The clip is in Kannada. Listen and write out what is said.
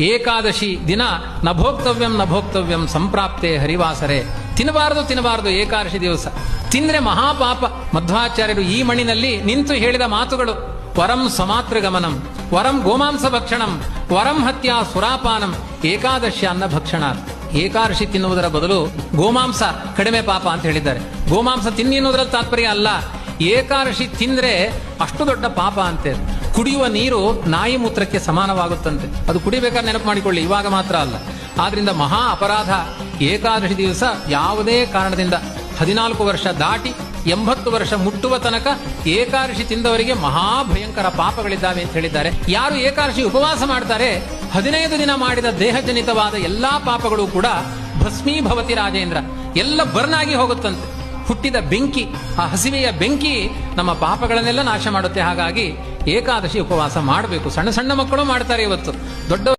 ಏಕಾದಶಿ ದಿನ ನಭೋಕ್ತವ್ಯಂ ನಭೋಕ್ತವ್ಯಂ ಸಂಪ್ರಾಪ್ತೆ ಹರಿವಾಸರೆ. ತಿನ್ನಬಾರದು ತಿನ್ನಬಾರದು ಏಕಾದಶಿ ದಿವಸ. ತಿಂದ್ರೆ ಮಹಾಪಾಪ. ಮಧ್ವಾಚಾರ್ಯರು ಈ ಮಣ್ಣಿನಲ್ಲಿ ನಿಂತು ಹೇಳಿದ ಮಾತುಗಳು. ವರಂ ಸಮಾತೃ ಗಮನಂ ವರಂ ಗೋಮಾಂಸ ಭಕ್ಷಣಂ, ವರಂ ಹತ್ಯ ಸುರಾಪಾನಂ, ಏಕಾದಶಿ ಅನ್ನ ಭಕ್ಷಣ ಏಕಾದಶಿ ತಿನ್ನುವುದರ ಬದಲು ಗೋಮಾಂಸ ಕಡಿಮೆ ಪಾಪ ಅಂತ ಹೇಳಿದ್ದಾರೆ. ಗೋಮಾಂಸ ತಿನ್ನಿ ಅನ್ನೋದ್ರಲ್ಲಿ ತಾತ್ಪರ್ಯ ಅಲ್ಲ. ಏಕಾದಶಿ ತಿಂದ್ರೆ ಅಷ್ಟು ದೊಡ್ಡ ಪಾಪ ಅಂತೆ. ಕುಡಿಯುವ ನೀರು ನಾಯಿ ಮೂತ್ರಕ್ಕೆ ಸಮಾನವಾಗುತ್ತಂತೆ. ಅದು ಕುಡಿಬೇಕಾದ್ರೆ ನೆನಪು ಮಾಡಿಕೊಳ್ಳಿ, ಇವಾಗ ಮಾತ್ರ ಅಲ್ಲ. ಆದ್ರಿಂದ ಮಹಾ ಅಪರಾಧ. ಏಕಾದಶಿ ದಿವಸ ಯಾವುದೇ ಕಾರಣದಿಂದ ಹದಿನಾಲ್ಕು ವರ್ಷ ದಾಟಿ ಎಂಬತ್ತು ವರ್ಷ ಮುಟ್ಟುವ ತನಕ ಏಕಾದಶಿ ತಿಂದವರಿಗೆ ಮಹಾ ಭಯಂಕರ ಪಾಪಗಳಿದ್ದಾವೆ ಅಂತ ಹೇಳಿದ್ದಾರೆ. ಯಾರು ಏಕಾದಶಿ ಉಪವಾಸ ಮಾಡ್ತಾರೆ, ಹದಿನೈದು ದಿನ ಮಾಡಿದ ದೇಹಜನಿತವಾದ ಎಲ್ಲಾ ಪಾಪಗಳು ಕೂಡ ಭಸ್ಮೀಭವತಿ ರಾಜೇಂದ್ರ. ಎಲ್ಲ ಬರ್ನ್ ಆಗಿ ಹೋಗುತ್ತಂತೆ. ಹುಟ್ಟಿದ ಬೆಂಕಿ, ಆ ಹಸಿವೆಯ ಬೆಂಕಿ ನಮ್ಮ ಪಾಪಗಳನ್ನೆಲ್ಲ ನಾಶ ಮಾಡುತ್ತೆ. ಹಾಗಾಗಿ ಏಕಾದಶಿ ಉಪವಾಸ ಮಾಡಬೇಕು. ಸಣ್ಣ ಸಣ್ಣ ಮಕ್ಕಳು ಮಾಡ್ತಾರೆ ಇವತ್ತು. ದೊಡ್ಡ